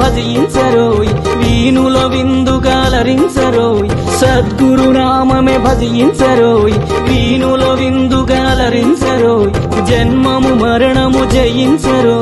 భజించరోయ్ వీణుల విందుగాలరించరోయ్ సద్గురునామమే భజించరోయ్ వీణుల విందుగాలరించరోయ్ జన్మము మరణము జయించరోయ్.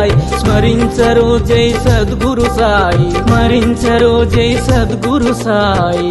సాయి. స్మరించరు జై సద్గురు సాయి. స్మరించరు జై సద్గురు సాయి.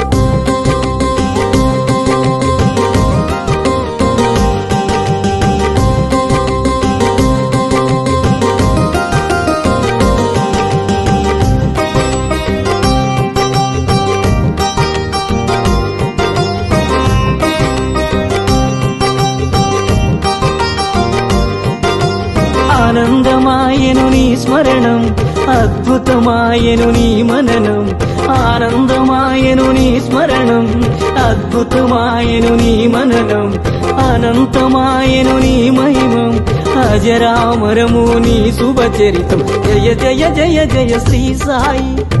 ఆనందమాయను నీ స్మరణం అద్భుతమాయను నీ మననం. ఆనందమాయను నీ స్మరణం అద్భుతమాయను నీ మననం. అనంతమాయను నీ మహిమం అజరామరము నీ శుభచరితం. జయ జయ జయ జయ శ్రీ సాయి.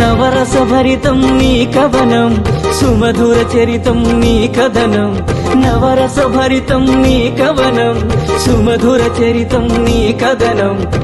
నవరసభరితం నీ కవనం సుమధుర చరితం నీ కథనం. నవరసభరితం నీ కవనం సుమధుర చరితం నీ కథనం.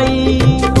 নাই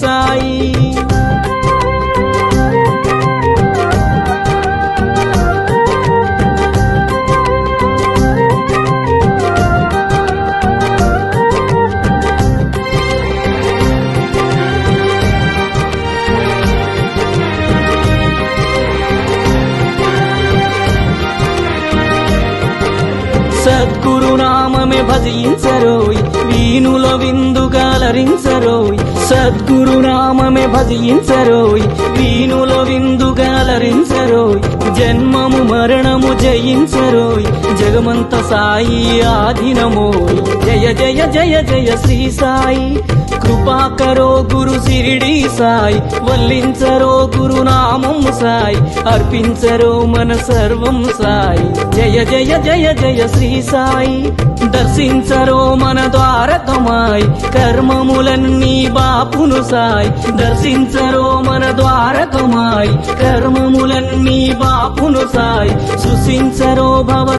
సాయి. సద్గురు నామమే భజించరోయ్ వీణుల విందుగాలరించరోయ్ సద్గురు సద్గురునామే భజించరోయ్. వీణుల విందుగాలరించరోయ్ జన్మము మరణము జయించరోయ్. జగమంత సాయి ఆధీనమోయ్. జయ జయ జయ జయ శ్రీ సాయి. కృపాకరో గురు సిరిడి సాయి. వల్లించరో గురునామం సాయి. అర్పించరో మన సర్వం సాయి. జయ జయ జయ జయ శ్రీ సాయి. దర్శించరో మన ద్వారకమాయ్. కర్మములన్నీ బా కాపును సాయ్ దర్శించరో మన ద్వారకమాయ్ కర్మములన్నీ బాపును సాయ్ సృశించరో భవ